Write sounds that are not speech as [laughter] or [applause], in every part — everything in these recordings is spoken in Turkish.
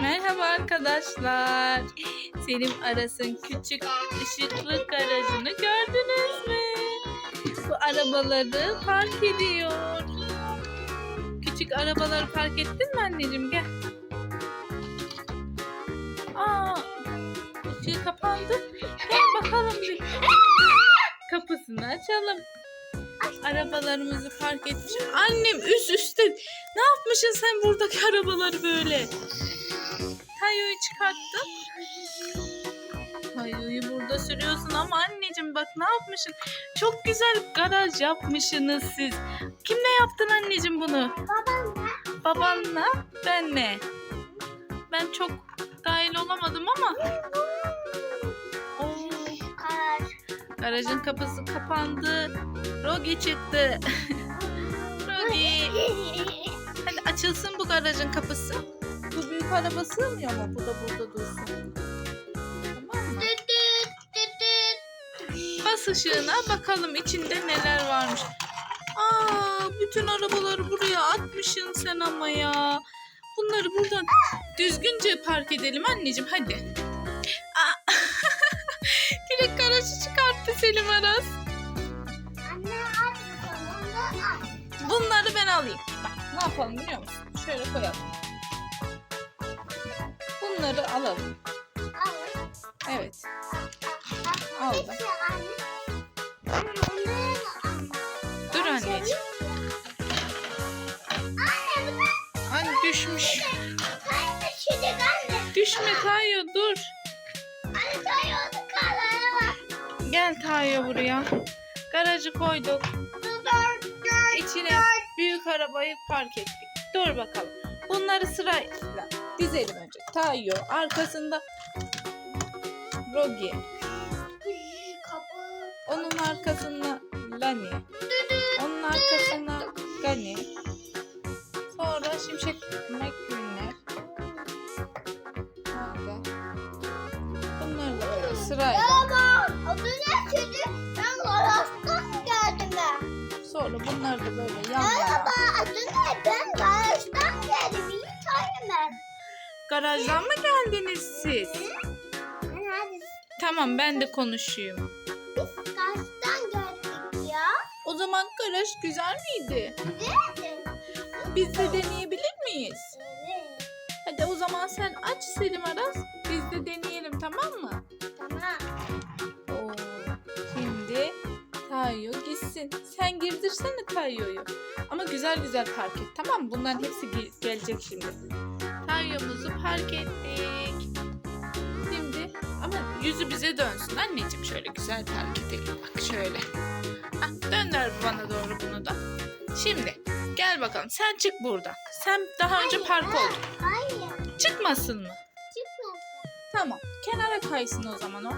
Merhaba arkadaşlar. Selim Aras'ın küçük ışıklı garajını gördünüz mü? Bu arabaları park ediyor. Küçük arabaları park ettin mi anneciğim? Gel. Aa, ışığı kapandı. Gel bakalım bir. Kapısını açalım. Arabalarımızı park etmiş. Annem üst üste. Ne yapmışsın sen buradaki arabaları böyle? Tayo'yu çıkarttın. Tayo'yu burada sürüyorsun ama anneciğim bak ne yapmışsın? Çok güzel garaj yapmışsınız siz. Kimle yaptın anneciğim bunu? Babam Babanla, benle. Ben çok dahil olamadım ama. Oo, garajın kapısı kapandı. Rogi çıktı. [laughs] Rogi. [laughs] Hadi açılsın bu garajın kapısı. Bu büyük araba sığmıyor mu? Bu da burada dursun. Tamam mı? Bas ışığına bakalım içinde neler varmış. Aa, bütün arabaları buraya atmışsın sen ama ya. Bunları buradan düzgünce park edelim anneciğim hadi. Aa, [laughs] direkt garajı çıkarttı Selim Aras. Anne at bakalım. Bunları ben alayım. Bak ne yapalım biliyor musun? Şöyle koyalım. Bunları alalım. Al. Evet. Aldım. Dur anneciğim. Anne düşmüş. Düşme Tayo dur. Gel Tayo buraya. Garajı koyduk. İçine büyük arabayı park ettik. Dur bakalım. Bunları sırayla dizelim. Tayo arkasında Rogi. Onun arkasında Lani. Onun arkasında Gani. Sonra Şimşek McQueen'ler. Nerede? Bunları da böyle sırayla. Baba adı ne çocuk? Ben garajdan geldim ben. Sonra bunları da böyle yan yana. Merhaba adı ne? Ben garajdan geldim. İyi tanrım ben. Garajdan mı geldiniz siz? Hadi Tamam ben de konuşayım. biz garajdan geldik ya. O zaman garaj güzel miydi? Nerede? Biz de deneyebilir miyiz? Evet. Hadi o zaman sen aç Selim Aras. Biz de deneyelim tamam mı? Tamam. Oo, şimdi Tayo gitsin. Sen girdirsene Tayo'yu. Ama güzel güzel park et tamam mı? Bunların hepsi ge- gelecek şimdi. Tayo'muzu park ettik. Şimdi ama yüzü bize dönsün anneciğim. Şöyle güzel park edelim. Bak şöyle. Hah, dönder bana doğru bunu da. Şimdi gel bakalım. Sen çık buradan. Sen daha önce park oldun. Hayır. Çıkmasın mı? Çıkmasın. Tamam. Kenara kaysın o zaman o.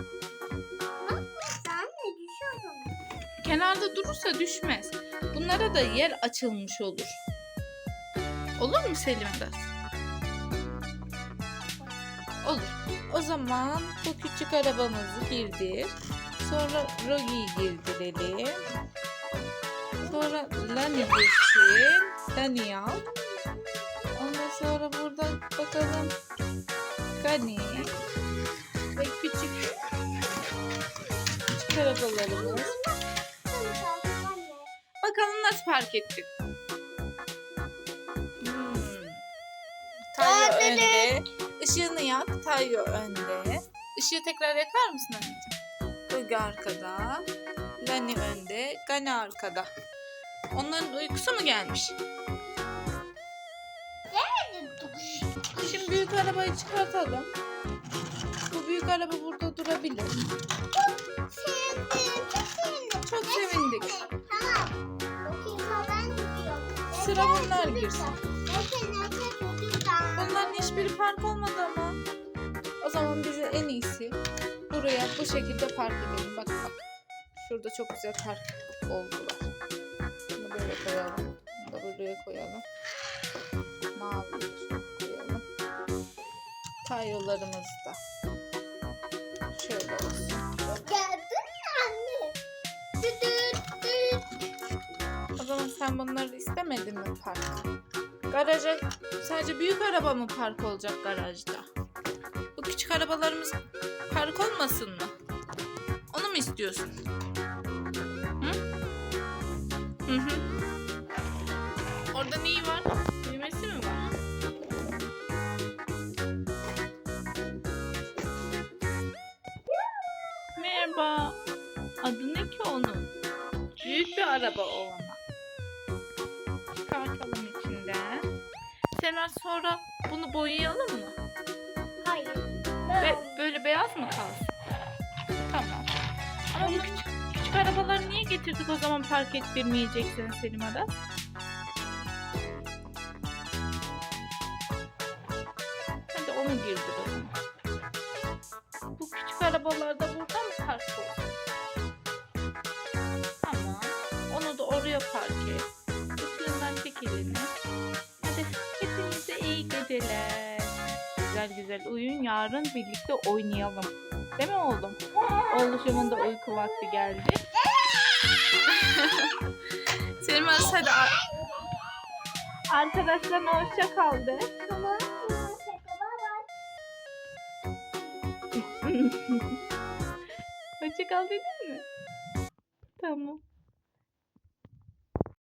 Kenarda durursa düşmez. Bunlara da yer açılmış olur. Olur mu Selim Aras? Olur. O zaman bu küçük arabamızı girdir. Sonra Rogi'yi girdirelim. Sonra Lani girsin. Lani al. Ondan sonra burada bakalım. Gani. Ve küçük küçük arabalarımız. Bakalım nasıl park ettin? Hmm. Tayo önde. Işığını yak. Tayo önde. Işığı tekrar yakar mısın anneciğim? Rugi arkada. Lani önde. Gani arkada. Onların uykusu mu gelmiş? Şimdi büyük arabayı çıkartalım. Bu büyük araba burada durabilir. Çok sevindik. Tamam. Bakayım ben gidiyorum. Sıra bunlar girsin. Bunların hiçbiri park bu şekilde park edelim. Bak bak. Şurada çok güzel park oldular. Bunu böyle koyalım. Bunu da buraya koyalım. Mavi koyalım. Tayolarımız da. Şöyle olsun. Geldin mi anne? O zaman sen bunları istemedin mi park? Garaja sadece büyük araba mı park olacak garajda? Bu küçük arabalarımız park olmasın mı? Onu mu istiyorsun? Hı? Hı hı. Orada neyi var? Düğmesi mi var? Merhaba. Adı ne ki onun? Büyük bir araba o ama. Çıkartalım içinden. Sena sonra bunu boyayalım mı? Hayır. Ve böyle beyaz mı kalsın? Tamam. Ama bu küçük, küçük arabaları niye getirdik o zaman park ettirmeyeceksin Selim Aras? Hadi onu girdir o zaman. Bu küçük arabalar da burada mı park olsun? Tamam. Onu da oraya park et. Üstünden çek Güzel güzel uyuyun. Yarın birlikte oynayalım. Değil mi oğlum? Oğluşumun da uyku vakti geldi. [laughs] Aras hadi ar- arkadaşlarına hoşça kal de. Tamam. [laughs] Hoşça kal dedin mi? Tamam.